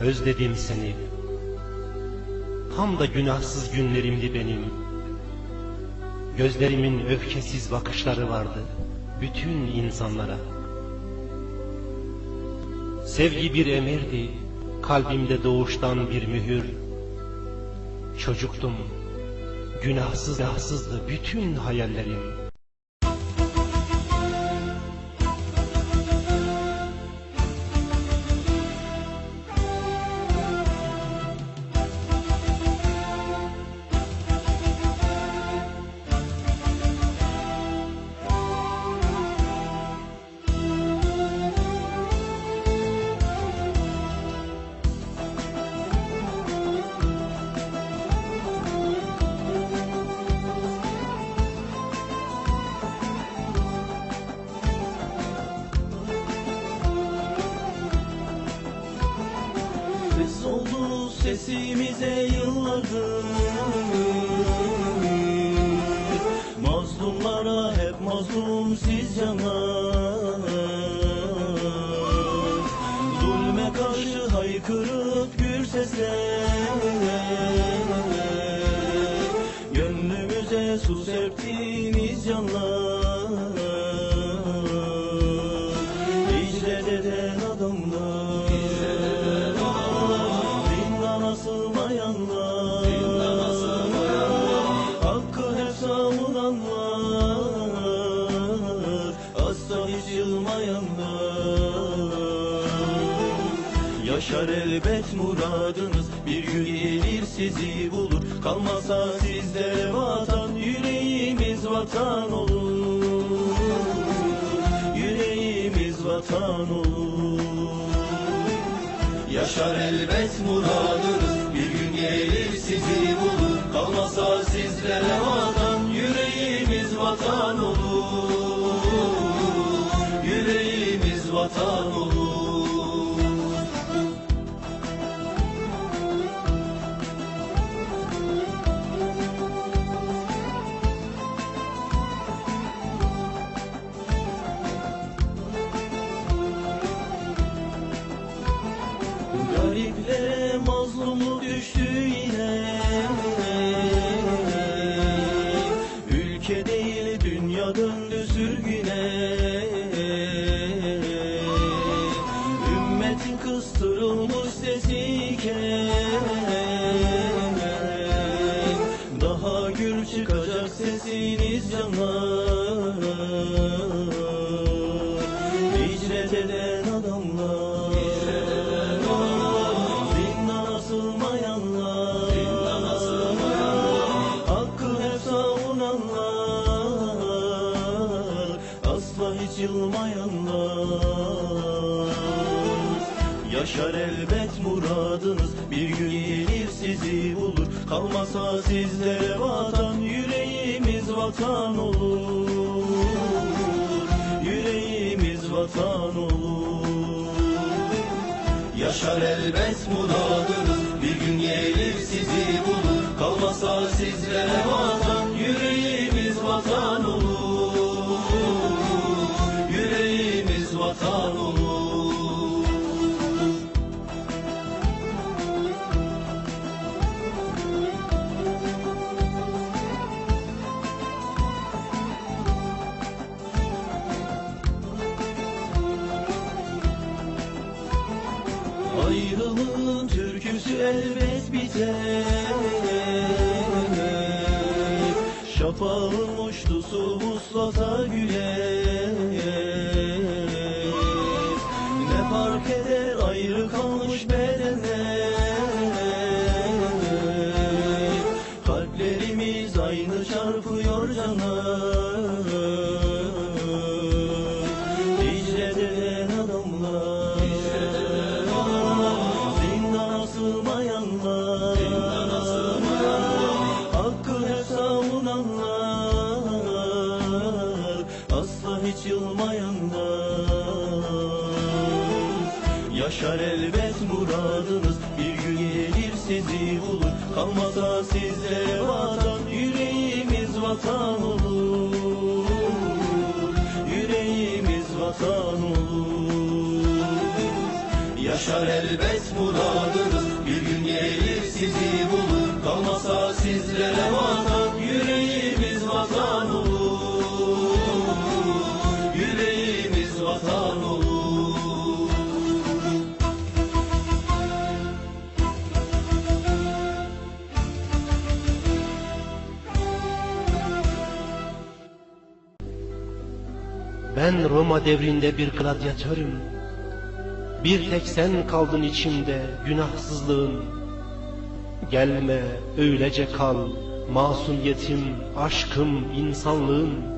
Özledim seni. Tam da günahsız günlerimdi benim. Gözlerimin öfkesiz bakışları vardı bütün insanlara. Sevgi bir emirdi, kalbimde doğuştan bir mühür. Çocuktum, günahsız günahsızdı bütün hayallerim. Ses oldu sesimize yıllardır. Mazlumlara hep mazlum siz yanar Zulme karşı haykırıp gür sesler Gönlümüze su serptiniz canlar Zindan asılmayanlar Hakkı hep savunanlar Asla hiç yılmayanlar. Yaşar elbet muradınız Bir gün gelir sizi bulur. Kalmasa sizde vatan Yüreğimiz vatan olur. Yüreğimiz vatan olur. Yaşar elbet muradınız ülkede Yılmayanlar. Yaşar elbet muradınız Bir gün gelir sizi bulur. Kalmasa sizlere vatan Yüreğimiz vatan olur. Yüreğimiz vatan olur. Yaşar elbet muradınız Bir gün gelir sizi bulur. Kalmasa sizlere vatan Yüreğimiz vatan olur Ayrılığın türküsü elbet biter. Şafağın uçtusu vuslata güler fark eder ayrı kalmış bedenler Kalplerimiz aynı çarpıyor cana. Hicret eden adamlar. Zindan asılmayanlar. Hakkı hep savunanlar Asla hiç yılmayanlar Yaşar elbet muradınız. Bir gün gelir sizi bulur. Kalmasa sizlere vatan Yüreğimiz vatan olur. Yüreğimiz vatan olur. Yaşar elbet muradınız Ben Roma devrinde bir gladyatörüm. Bir tek sen kaldın içimde günahsızlığın. Gelme öylece kal masum yetim aşkım insanlığın.